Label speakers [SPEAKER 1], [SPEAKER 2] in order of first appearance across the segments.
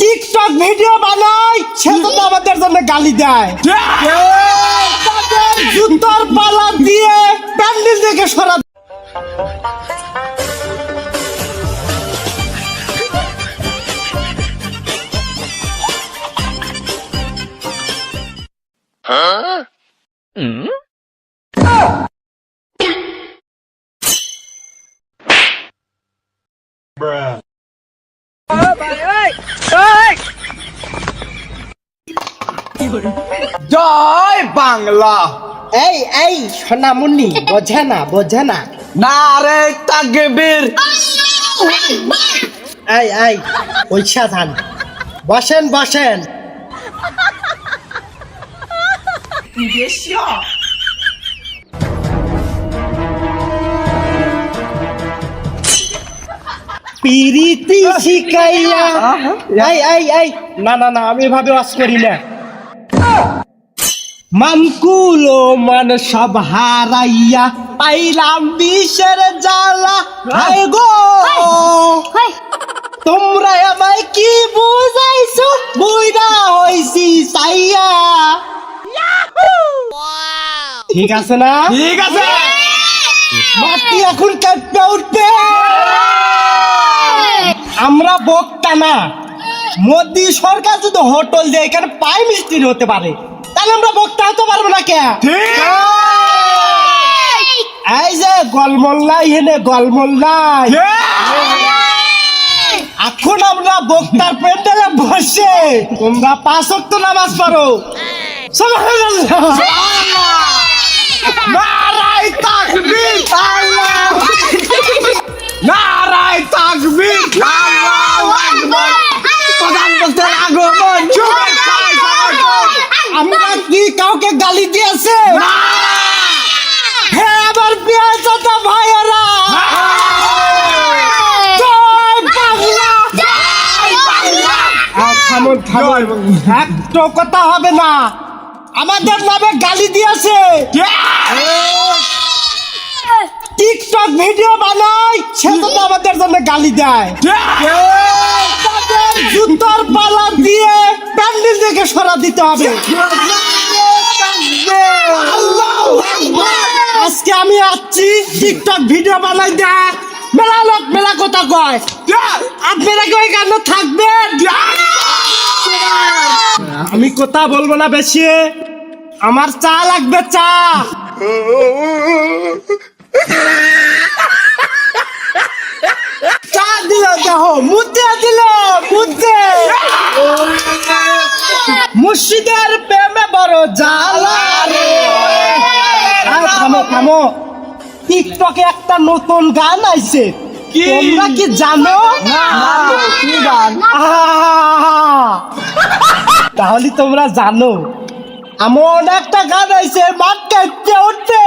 [SPEAKER 1] TikTok video বানাই সে তো আমাদের জন্য গালি দেয়। জুতোর পালা দিয়ে প্যান্ডেল থেকে সরা
[SPEAKER 2] জয় বাংলা।
[SPEAKER 1] এই এই সোনামুন্নি বোঝে না বোঝে না।
[SPEAKER 2] না রে তাকবীর।
[SPEAKER 1] এই এই ওই সাধান বসেন বসেন। পিরিতি শিখাইয়া। এই এই এই না না না আমি এভাবে ওয়াজ করি না। মানকুলো মান সব হারাইয়া পাইলাম বিষের জ্বালা। হায়। গো! তোমরা আমায় কি বুঝাইছো? বুইরা হইছি সাইয়া। ঠিক আছে না?
[SPEAKER 2] ঠিক আছে।
[SPEAKER 1] মাটি এখন কাঁপতে উঠবে। আমরা বক্তা না। মোদি সরকার যদি হোটেল দেয় এখানে পাই মিস্ত্রি হতে পারে। তাহলে আমরা বক্তা হতে পারব না কে? এই। যে গলমল্লাই হেনে গলমল্লাই এখন আমরা বক্তার প্যান্ডেলে বসে তোমরা পাঁচ অক্ট নামাজ পড়ো। সুবহানাল্লাহ।
[SPEAKER 2] নারাই তাকবীর আল্লাহ নারাই তাকবীর আল্লাহু আকবার প্রধানমন্ত্রীর আগমন শুভেচ্ছায় স্বাগতম
[SPEAKER 1] আমরা কি কাউকে গালি দিয়েছে? হ্যাঁ আমার ভাইয়েরা! একটা কথা হবে না। আমাদের নামে গালি দিয়েছে। টিকটক ভিডিও বানাই সে তো আমাদের জন্য গালি দেয়। জুতোর পালা দিয়ে প্যান্ডেল থেকে সরা দিতে হবে। আজকে আমি আসছি টিকটক ভিডিও বানাই দেয় মেলা লোক মেলা কথা কয়। আপনারা কি ওইখানে থাকবেন? আমি কথা বলব না বেশি। আমার চা লাগবে, চা। চা দিল দেখো মুদ্দে দিল মুদ্দে মুর্শিদের প্রেমে বড় জ্বালা রে আরে থামো থামো। টিকটকে একটা নতুন গান আইছে।
[SPEAKER 2] কি?
[SPEAKER 1] তোমরা কি জানো! তাহলে তোমরা জানো এমন একটা গান আইছে মাঠ উঠতে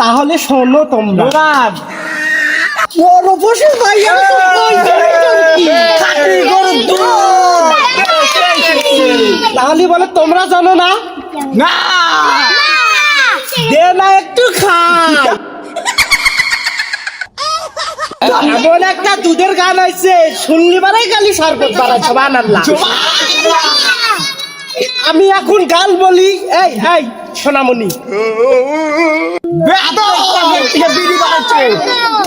[SPEAKER 1] তাহলে শোনো তোমরা। বড় বসে ভাইয়া
[SPEAKER 2] দুধ।
[SPEAKER 1] তাহলে বলে তোমরা জানো না?
[SPEAKER 2] না।
[SPEAKER 1] দে না একটু খাই এমন একটা দুধের গান আইছে শুনলি বারে গালি সরবত বাড়াচ্ছে বানাল্লা আমি এখন গান বলি এই এই সোনামণি।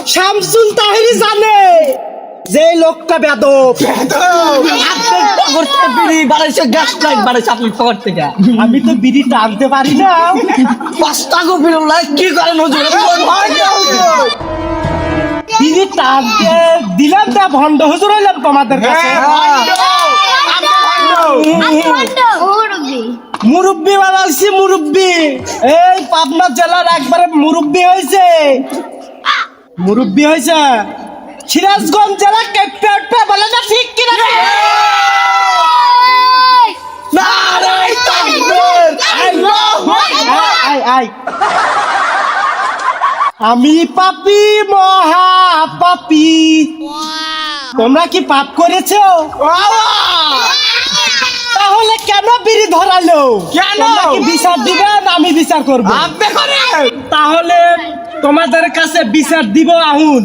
[SPEAKER 1] শামসুল তাহিরি জানে। যে লোকটা বেদব
[SPEAKER 2] বিড়ি বানাইছে গ্যাস লাইট বানাইছে আপনার পকর থেকে।
[SPEAKER 1] আমি তো বিড়ি টানতে পারি না।
[SPEAKER 2] পাঁচটা গো বিড়ি লাইট কি করেন হুজুর?
[SPEAKER 1] বিড়ি টানতে দিলাম তা ভণ্ড হুজুর হইলাম তোমাদের কাছে। মুরব্বি। বানাইছি মুরব্বি। এই পাবনা জেলার একবারে মুরব্বি হয়েছে মুরব্বি হয়েছে সিরাজগঞ্জ জেলা কেপে উঠবে বলে না ঠিক কিনা?
[SPEAKER 2] নারাই তাকবীর আল্লাহু আকবার
[SPEAKER 1] আই আই আমি পাপি মহা পাপি। তোমরা কি পাপ করেছ? তাহলে কেন বিড়ি ধরালো?
[SPEAKER 2] কেন?
[SPEAKER 1] কি বিচার দিবেন আমি বিচার করব?
[SPEAKER 2] আপনি করেন
[SPEAKER 1] তাহলে তোমাদের কাছে বিচার দিব আহুন।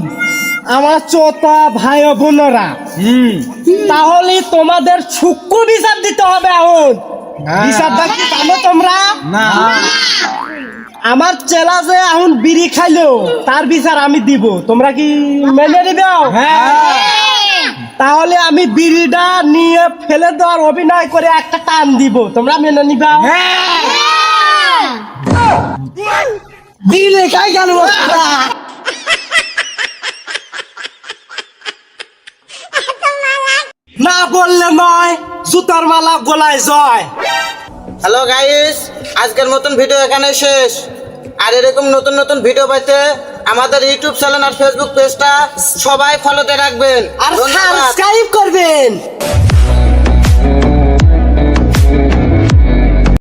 [SPEAKER 1] আমার চোতা ভাই বোনরা তাহলে তোমাদের সূক্ষ্ম বিচার দিতে হবে এখন বিচারটা কি জানো তোমরা?
[SPEAKER 2] না।
[SPEAKER 1] আমার চেলা যে এখন বিড়ি খাইলো তার বিচার আমি দিব। তোমরা কি মেনে নিবে? তাহলে আমি বিড়িটা নিয়ে ফেলে দেওয়ার অভিনয় করে একটা টান দিব। তোমরা মেনে নিবা?
[SPEAKER 2] দিলে খাই গেল
[SPEAKER 1] বললে নয় জুতার মালা গোলায় জয়।
[SPEAKER 3] হ্যালো গাইস আজকের মতন ভিডিও এখানে শেষ। আর এরকম নতুন নতুন ভিডিও পাইতে আমাদের ইউটিউব চ্যানেল আর ফেসবুক পেজটা সবাই ফলোতে রাখবেন।
[SPEAKER 1] আর সাবস্ক্রাইব করবেন।